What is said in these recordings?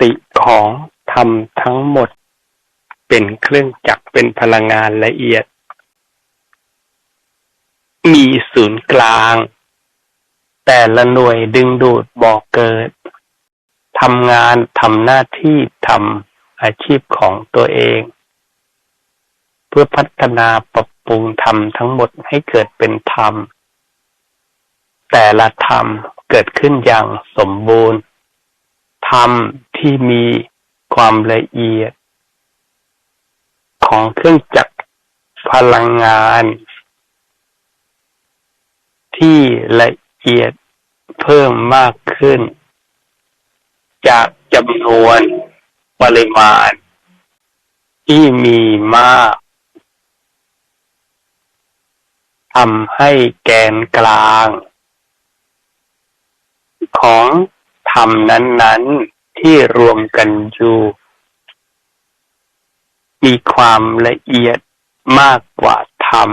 ติของธรรมทั้งหมด เป็นเครื่องจักรเป็นพลังงานละเอียด มีศูนย์กลาง แต่ละหน่วยดึงดูดบอกเกิดทำงานทำหน้าที่ทำอาชีพของตัวเอง เพื่อพัฒนาปรับปรุงธรรมทั้งหมดให้เกิดเป็นธรรม แต่ละธรรมเกิดขึ้นอย่างสมบูรณ์ธรรม ที่มีความละเอียด ของเครื่องจักรพลังงาน ที่ละเอียดเพิ่มมากขึ้น จากจำนวนปริมาณ ที่มีมากทำให้แกนกลาง ของธรรมนั้นๆ ที่รวมกันอยู่ มีความละเอียดมากกว่าธรรม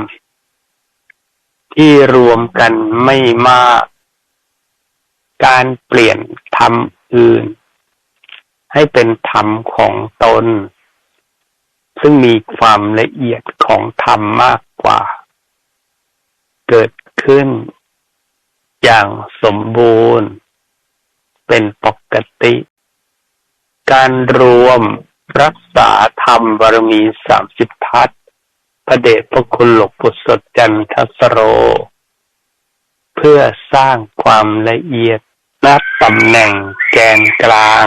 ที่รวมกันไม่มาก การเปลี่ยนธรรมอื่น ให้เป็นธรรมของตน ซึ่งมีความละเอียดของธรรมมากกว่า เกิดขึ้น อย่างสมบูรณ์ เป็นปกติ การรวมรักษาธรรมบารมีสามสิบทัศพระเดชพระคุณหลวงปู่สดจันทสโร เพื่อสร้างความละเอียดนับตำแหน่งแกนกลาง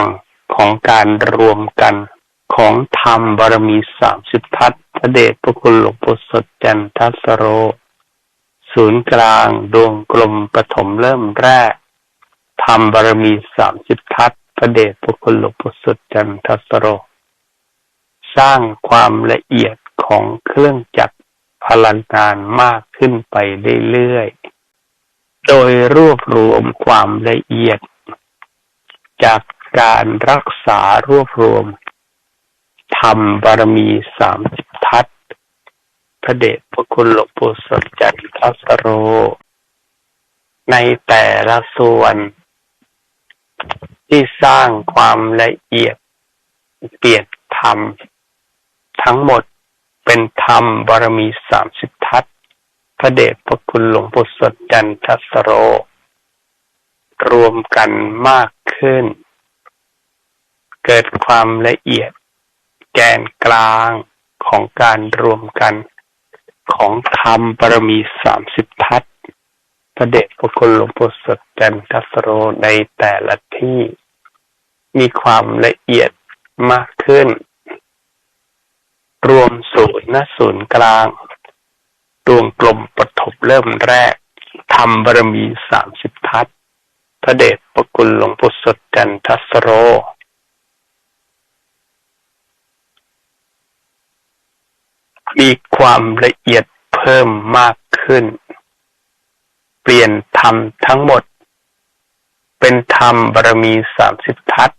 ของการรวมกันของธรรมบารมีสามสิบทัศพระเดชพระคุณหลวงปู่สดจันทสโร ศูนย์กลางดวงกลมปฐมเริ่มแรกธรรมบารมีสามสิบทัศ พระเดชพระคุณหลวงปู่สดจันทสโร สร้างความละเอียดของเครื่องจักรพลังงานมากขึ้นไปเรื่อยๆ โดยรวบรวมความละเอียด จากการรักษารวบรวมธรรมบารมีสามสิบทัศพระเดชพระคุณหลวงปู่สดจันทสโร ในแต่ละส่วน ที่สร้างความละเอียดเปลี่ยนธรรม ทั้งหมดเป็นธรรมบารมีสามสิบทัศพระเดชพระคุณหลวงปู่สดจันทัสโร รวมกันมากขึ้น เกิดความละเอียดแกนกลางของการรวมกันของธรรมบารมีสามสิบทัศ พระเดชพระคุณหลวงปู่สดจันทสโรในแต่ละที่มีความละเอียดมากขึ้น รวมศูนย์ณศูนย์กลางดวงกลมปฐมเริ่มแรกธรรมบารมีสามสิบทัศพระเดชพระคุณหลวงปู่สดจันทัสโร มีความละเอียดเพิ่มมากขึ้น เปลี่ยนธรรมทั้งหมด เป็นธรรมบารมีสามสิบทัศ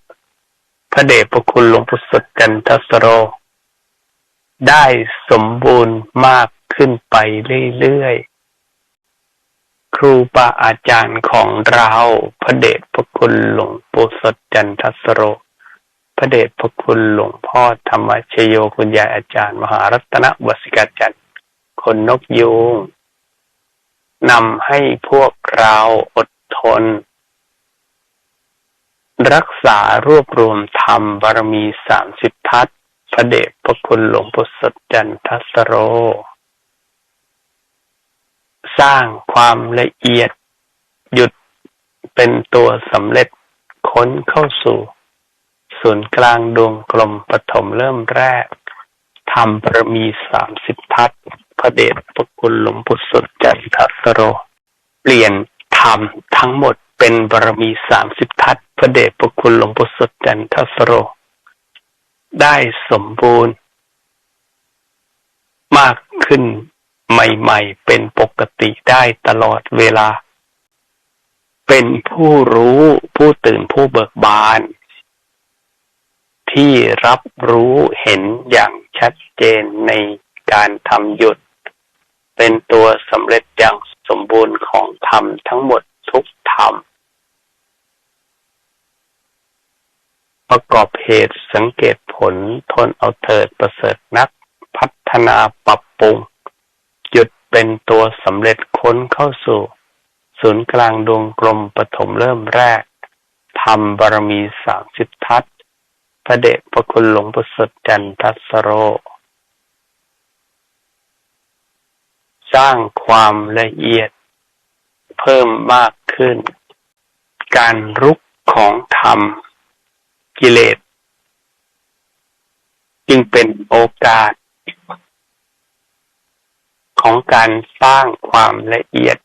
พระเดชพระคุณหลวงปู่สดจันทสโร ได้สมบูรณ์มากขึ้นไปเรื่อยๆ ครูบาอาจารย์ของเราพระเดชพระคุณหลวงปู่สดจันทสโรพระเดชพระคุณหลวงพ่อธรรมชโยคุณยายอาจารย์ มหารัตนวสิกาจันทร์คนนกยูง นำให้พวกเราอดทน รักษารวบรวมธรรมบารมีสามสิบทัศพระเดชพระคุณหลวงปู่สดจันทสโร สร้างความละเอียด หยุดเป็นตัวสำเร็จค้นเข้าสู่ ศูนย์กลางดวงกลมปฐมเริ่มแรกธรรมบารมีสามสิบทัศ พระเดชพระคุณหลวงปู่สดจันทสโร เปลี่ยนธรรมทั้งหมดเป็นบารมีสามสิบทัศพระเดชพระคุณหลวงปู่สดจันทสโร ได้สมบูรณ์ มากขึ้นใหม่ๆ เป็นปกติได้ตลอดเวลา เป็นผู้รู้ผู้ตื่นผู้เบิกบาน ที่รับรู้เห็นอย่างชัดเจนในการทำหยุด เป็นตัวสำเร็จอย่างสมบูรณ์ของธรรมทั้งหมดทุกธรรม ประกอบเหตุสังเกตผลทนเอาเถิดประเสริฐนัก พัฒนาปรับปรุง หยุดเป็นตัวสำเร็จค้นเข้าสู่ ศูนย์กลางดวงกลมปฐมเริ่มแรกทำบารมีสามสิบทัศพระเดชพระคุณหลวงประเสริฐจันทัสโร สร้างความละเอียด เพิ่มมากขึ้น การรุกของธรรม กิเลส จึงเป็นโอกาส ของการสร้างความละเอียด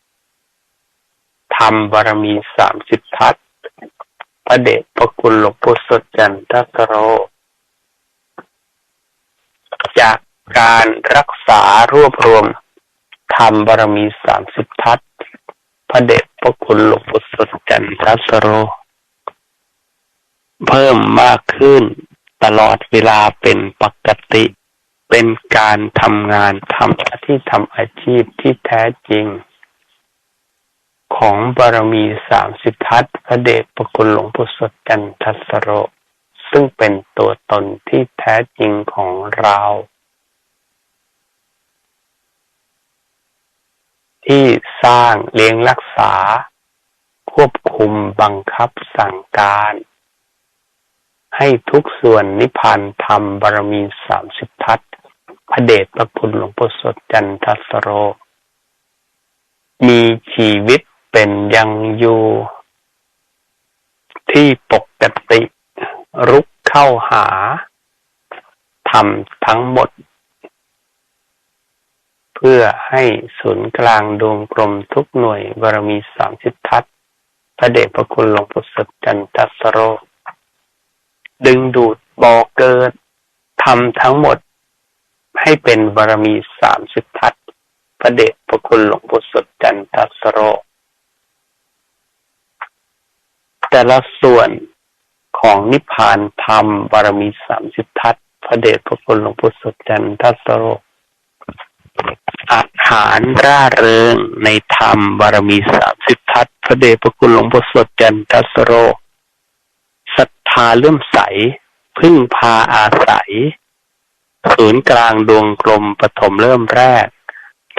ทำบารมีสามสิบทัศพระเดชพระคุณหลวงปู่สดจันทสโร จากการรักษารวบรวม ทำบารมีสามสิบทัศพระเดชพระคุณหลวงปู่สดจันทสโร เพิ่มมากขึ้นตลอดเวลาเป็นปกติ เป็นการทำงานทำหน้าที่ทำอาชีพที่แท้จริง ของบารมีสามสิบทัศพระเดชพระคุณหลวงปู่สดจันทสโร ซึ่งเป็นตัวตนที่แท้จริงของเรา ที่สร้างเลี้ยงรักษา ควบคุมบังคับสั่งการ ให้ทุกส่วนนิพพานธรรมบารมีสามสิบทัศพระเดชพระคุณหลวงปู่สดจันทสโร มีชีวิตเป็นยังอยู่ ที่ปกติ รุกเข้าหาทำทั้งหมด พื่อให้ศูนย์กลางดวงกลมทุกหน่วยบารมีสามสิบทัศพระเดชพระคุณหลวงปู่สดจันทัสโร ดึงดูดบ่อเกิดทำทั้งหมดให้เป็นบารมีสามสิบทัศพระเดชพระคุณหลวงปู่สดจันทัสโร แต่ละส่วนของนิพพานธรรมบารมีสามสิบทัศพระเดชพระคุณหลวงพุทธจันทัสโร อาหารร่าเริงในธรรมบารมีสามสิบทัศพระเดชพระคุณหลวงพุทธจันทัสโรศรัทธาเลื่อมใส พึ่งพาอาศัย ศูนย์กลางดวงกลมปฐมเริ่มแรก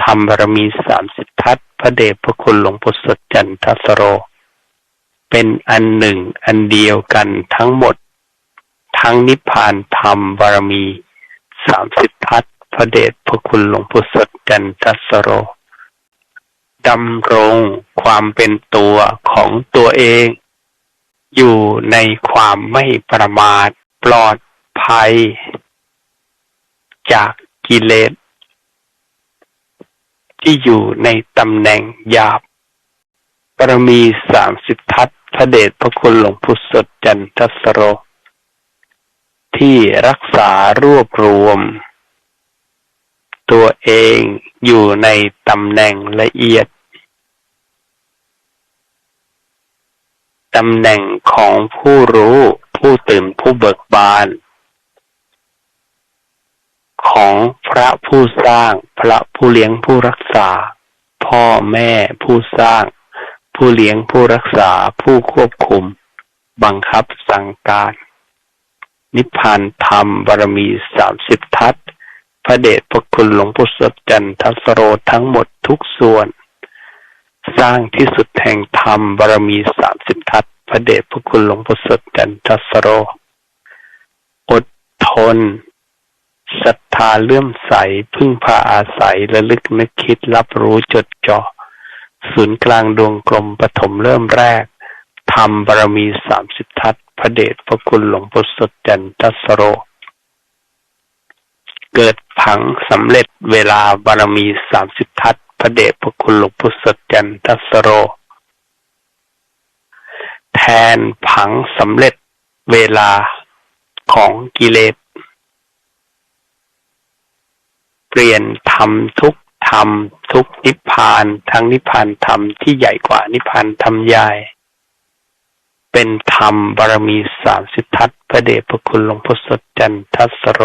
ธรรมบารมีสามสิบทัศพระเดชพระคุณหลวงพุทธจันทัสโร เป็นอันหนึ่งอันเดียวกันทั้งหมด ทั้งนิพพานธรรมบารมีสามสิบทัศ พระเดชพระคุณหลวงพุทธจันทสโรดำรงความเป็นตัวของตัวเอง อยู่ในความไม่ประมาทปลอดภัย จากกิเลส ที่อยู่ในตำแหน่งหยาบปรมีสามสิบทัศพระเดชพระคุณหลวงพุทธสดจันทสโร ที่รักษารวบรวม ตัวเองอยู่ในตำแหน่งละเอียด ตำแหน่งของผู้รู้ผู้ตื่นผู้เบิกบาน ของพระผู้สร้าง พระผู้เลี้ยงผู้รักษา พ่อแม่ผู้สร้าง ผู้เลี้ยงผู้รักษาผู้ควบคุม บังคับสั่งการ นิพพานธรรมบารมีสามสิบทัศ พระเดชพระคุณหลวงพุทธจันทัสโรทั้งหมดทุกส่วน สร้างที่สุดแห่งธรรมบารมีสามสิบทัศพระเดชพระคุณหลวงพุทธจันทัสโร อดทนศรัทธาเลื่อมใสพึ่งพาอาศัยและลึกนึกคิดรับรู้จดจ่อศูนย์กลางดวงกลมปฐมเริ่มแรกทำบารมีสามสิบทัศพระเดชพระคุณหลวงพุทธจันทัสโร เกิดผังสำเร็จเวลาบารมีสามสิบทัศพระเดชพระคุณหลวงพุทธจันทัสโร แทนผังสำเร็จเวลาของกิเลส เปลี่ยนทำทุกธรรมทุกนิพพานทั้งนิพพานธรรมที่ใหญ่กว่านิพพานธรรมใหญ่เป็นธรรมบารมีสามสิบทัศพระเดชพระคุณหลวงพ่อสดจันทัสโร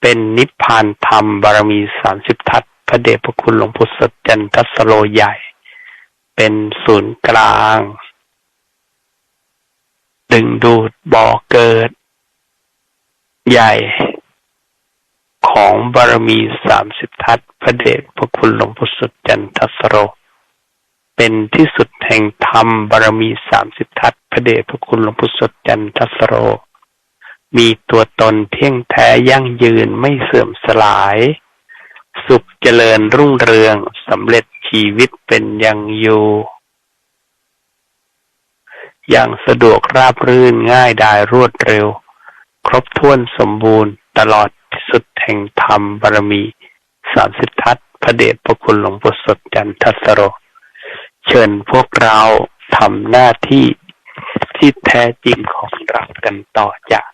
เป็นนิพพานธรรมบารมีสามสิบทัศพระเดชพระคุณหลวงพ่อสดจันทัสโรใหญ่ เป็นศูนย์กลาง ดึงดูดบ่อเกิด ใหญ่ ของบารมีสามสิบทัศพระเดชพระคุณหลวงพุทธจันทัสโรเป็นที่สุดแห่งธรรมบารมีสามสิบทัศพระเดชพระคุณหลวงพุทธจันทัสโร มีตัวตนเที่ยงแท้ยั่งยืนไม่เสื่อมสลาย สุขเจริญรุ่งเรืองสำเร็จชีวิตเป็นอย่างอยู่ อย่างสะดวกราบรื่นง่ายดายรวดเร็ว ครบถ้วนสมบูรณ์ตลอดสุดแห่งธรรมบารมีสามสิบทัศน์พระเดชพระคุณหลวงปู่สดจันทสโร เชิญพวกเราทำหน้าที่ที่แท้จริงของเรากันต่อจาก